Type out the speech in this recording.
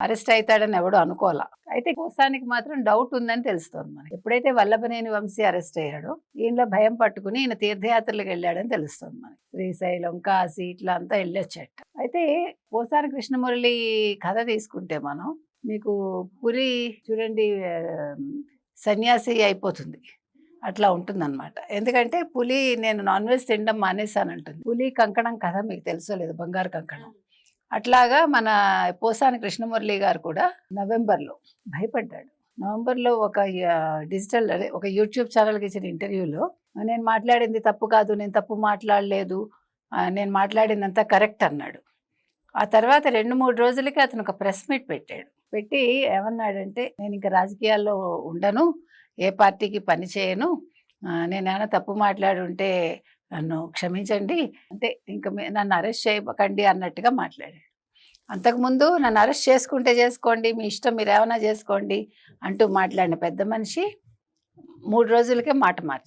Arrest అవుతాడని ఎవడు అనుకోవాలా? అయితే కోసానికి మాత్రం డౌట్ ఉందని తెలుస్తుంది మనకి. ఎప్పుడైతే వల్లభనేని వంశీ అరెస్ట్ అయ్యాడో ఈయనలో భయం పట్టుకుని ఈయన తీర్థయాత్రలకు వెళ్ళాడని తెలుస్తుంది మనకి. శ్రీశైలం కాశీ ఇట్లా అంతా వెళ్ళొచ్చట. అయితే కోసాని కృష్ణమురళి కథ తీసుకుంటే మనం మీకు పురి చూడండి సన్యాసి అయిపోతుంది. అట్లా ఉంటుందన్నమాట. ఎందుకంటే పులి నేను నాన్ వెజ్ తినడం మానేసానంటుంది. పులి కంకణం కథ మీకు తెలుసో లేదు బంగారు కంకణం. అట్లాగా మన పోసాని కృష్ణమురళి గారు కూడా నవంబర్లో భయపడ్డాడు. నవంబర్లో ఒక డిజిటల్ అదే ఒక యూట్యూబ్ ఛానల్కి ఇచ్చిన ఇంటర్వ్యూలో నేను మాట్లాడింది తప్పు కాదు నేను తప్పు మాట్లాడలేదు నేను నేను మాట్లాడిందంతా కరెక్ట్ అన్నాడు. ఆ తర్వాత రెండు మూడు రోజులకి అతను ఒక ప్రెస్ మీట్ పెట్టాడు. పెట్టి ఏమన్నాడంటే నేను ఇంకా రాజకీయాల్లో ఉండను ఏ పార్టీకి పని చేయను నేనేమైనా నేను ఏమైనా తప్పు మాట్లాడి ఉంటే నన్ను క్షమించండి. అంటే ఇంకా నన్ను అరెస్ట్ చేయకండి అన్నట్టుగా మాట్లాడాడు. అంతకుముందు నన్ను అరెస్ట్ చేసుకుంటే చేసుకోండి మీ ఇష్టం మీరు ఏమైనా చేసుకోండి అంటూ మాట్లాడిన పెద్ద మనిషి మూడు రోజులకే మాట మార్చి